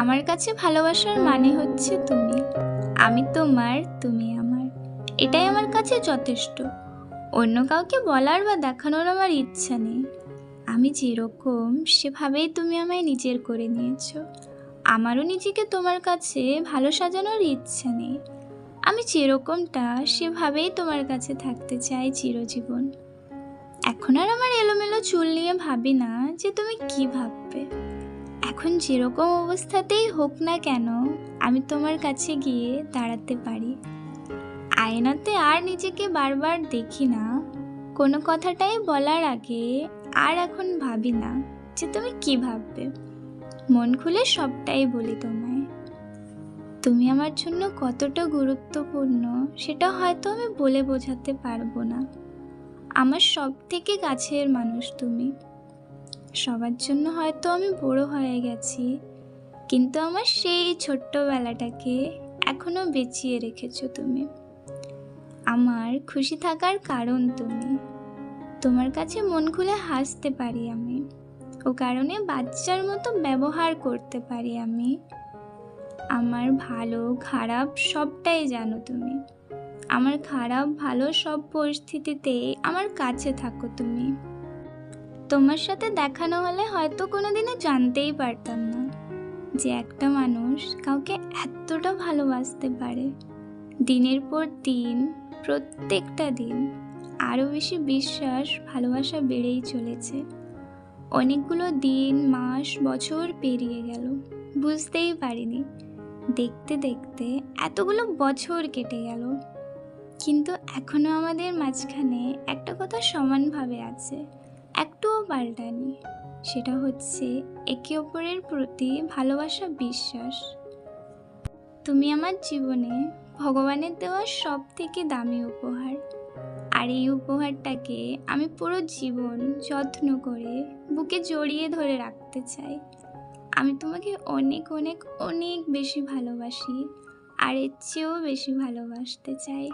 আমার কাছে ভালোবাসার মানে হচ্ছে তুমি। আমি তোমার, তুমি আমার। এটাই আমার কাছে যথেষ্ট। অন্য কাউকে বলার বা দেখানোর আমার ইচ্ছা নেই। আমি যেরকম, সেভাবেই তুমি আমায় নিজের করে নিয়েছো। আমারও নিজেকে তোমার কাছে ভালো সাজানোর ইচ্ছা নেই। আমি যেরকমটা, সেভাবেই তোমার কাছে থাকতে চাই চিরজীবন। এখন আর আমার এলোমেলো চুল নিয়ে ভাবি না যে তুমি কি ভাববে। এখন যেরকম অবস্থাতেই হোক না কেন, আমি তোমার কাছে গিয়ে দাঁড়াতে পারি। আয়নাতে আর নিজেকে বারবার দেখি না। কোনো কথাটাই বলার আগে আর এখন ভাবি না যে তুমি কি ভাববে। মন খুলে সবটাই বলি তোমায়। তুমি আমার জন্য কতটা গুরুত্বপূর্ণ সেটা হয়তো আমি বলে বোঝাতে পারব না। আমার সব থেকে কাছের মানুষ তুমি। সবার জন্য হয়তো আমি বড় হয়ে গেছি, কিন্তু আমার সেই ছোট্টবেলাটাকে এখনও বেঁচিয়ে রেখেছো তুমি। আমার খুশি থাকার কারণ তুমি। তোমার কাছে মন খুলে হাসতে পারি আমি। ও কারণে বাচ্চার মতো ব্যবহার করতে পারি আমি। আমার ভালো, খারাপ সবটাই জানো তুমি। আমার খারাপ, ভালো সব পরিস্থিতিতে আমার কাছে থাকো তুমি। তোমার সাথে দেখানো হলে হয়তো কোনোদিনও জানতেই পারতাম না যে একটা মানুষ কাউকে এতটা ভালোবাসতে পারে। দিনের পর দিন, প্রত্যেকটা দিন আরও বেশি বিশ্বাস, ভালোবাসা বেড়েই চলেছে। অনেকগুলো দিন, মাস, বছর পেরিয়ে গেল। বুঝতেই পারিনি। দেখতে দেখতে এতগুলো বছর কেটে গেল। কিন্তু এখনও আমাদের মাঝখানে একটা কথা সমানভাবে আছে। পাল্টানি। সেটা হচ্ছে একে অপরের প্রতি ভালোবাসা, বিশ্বাস। তুমি আমার জীবনে ভগবানের দেওয়া সব থেকে দামি উপহার। আর এই উপহারটাকে আমি পুরো জীবন যত্ন করে বুকে জড়িয়ে ধরে রাখতে চাই। আমি তোমাকে অনেক অনেক অনেক বেশি ভালোবাসি আর এর চেয়েও বেশি ভালোবাসতে চাই।